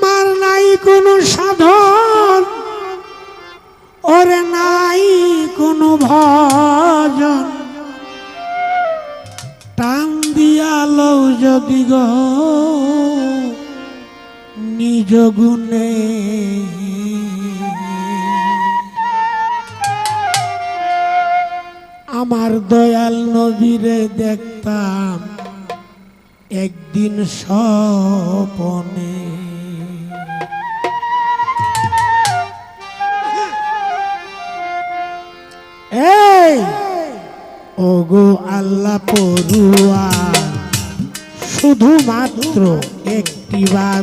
আমার নাই কোনো সাধন, ওরে নাই কোনো ভজন। টান দিয়া লও যদি গো, নিজ গুণে। আমার দয়াল নবীরে দেখতাম একদিন স্বপনে। ওগো আল্লাহ পড়ুয়া শুধুমাত্র একটিবার।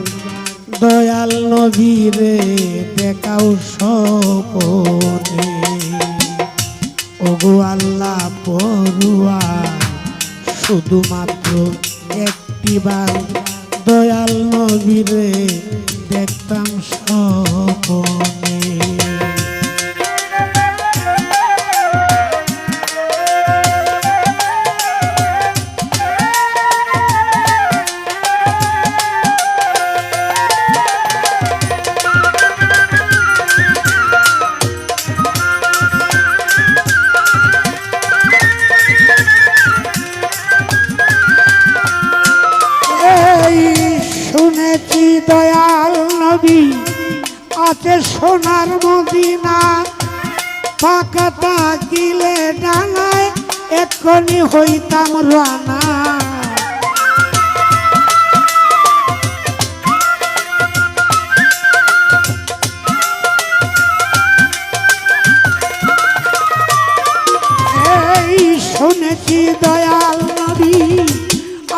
দয়াল নবীরে দেখাও সপনে ওগো আল্লাহ পড়ুয়া শুধুমাত্র একটিবার। দয়াল নবীরে দেখতাম সপনে আছে সোনার মদিনা। পাকাতা গিলে ডানায় এক্ষণি হইতাম রানা। শুনেছি দয়াল নবী,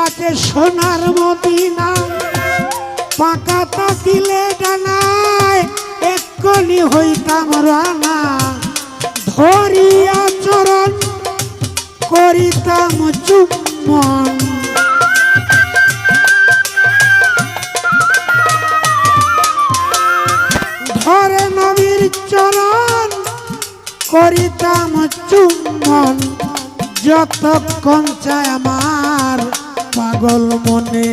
আছে সোনার মদিনা। পাকা তাকিলে ডানায় এক্ষণি হইতাম রানা ধরিয়া চরণ করিতাম চুম্বন। ধরে নবীর চরণ করিতাম চুম্বন, যতক্ষণ চায় আমার পাগল মনে,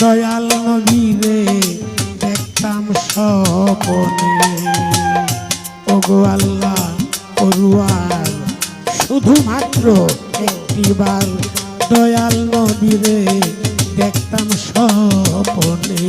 দয়াল নবীরে। স্বপনে। ওগো আল্লাহ পড়ুয়ার শুধুমাত্র একটিবার দয়াল নবীরে দেখতাম স্বপনে।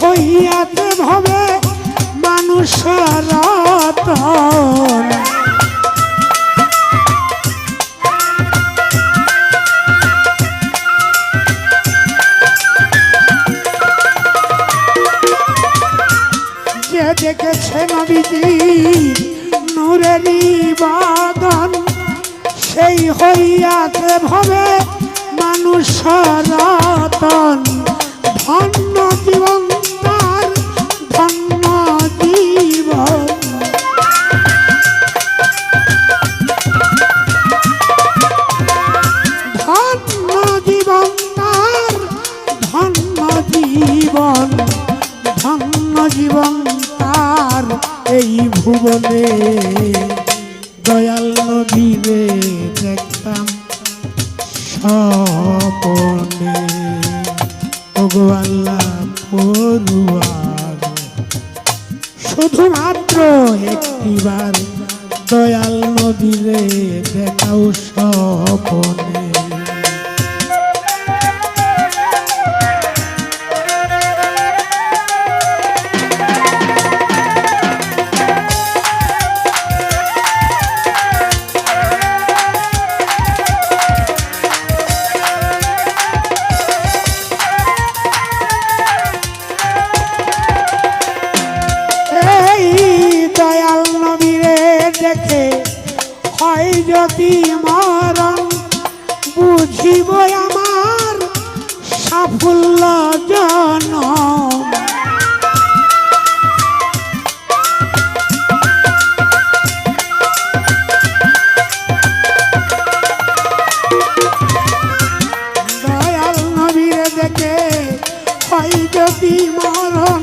হইয়াতে ভবে মানুষ রতন। যে দেখেছে নবীজি নূরেরই বাদন সেই হইয়াতে ভবে মানুষ স্বপনে ওগো পড়ুয়ার শুধুমাত্র একটিবার দয়াল নবীরে দেখাও স্বপনে। দেখে হয় যদি মরণ বুঝিব আমার সাফ সাফল্য মরণ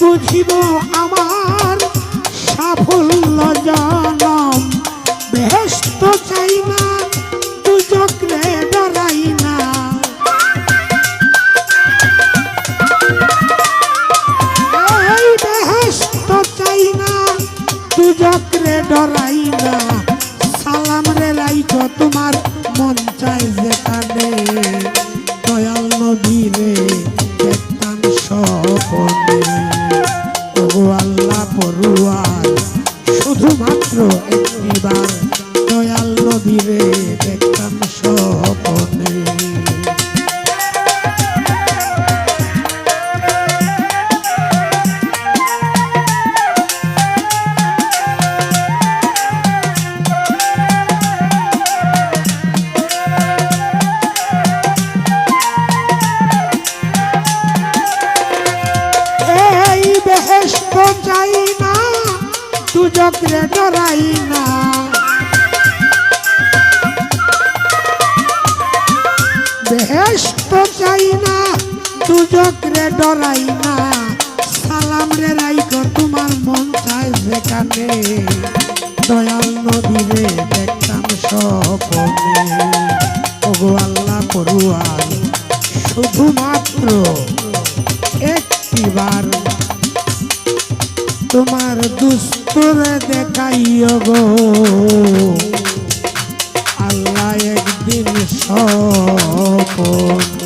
বুঝিব আমার সাফল্য জনম। বেহস্ত চাই না দুজকরে ডরাই না। এই বেহেস্ত না দুজকরে ডরাই না। সালাম রে লাইক তোমার মন চাই। বেহেস্ত চাই সালাম রে রাইক তোমার মন চায় সেখানে দয়াল নদীরে দেখাইও গো আল্লাহ একদিন সপনে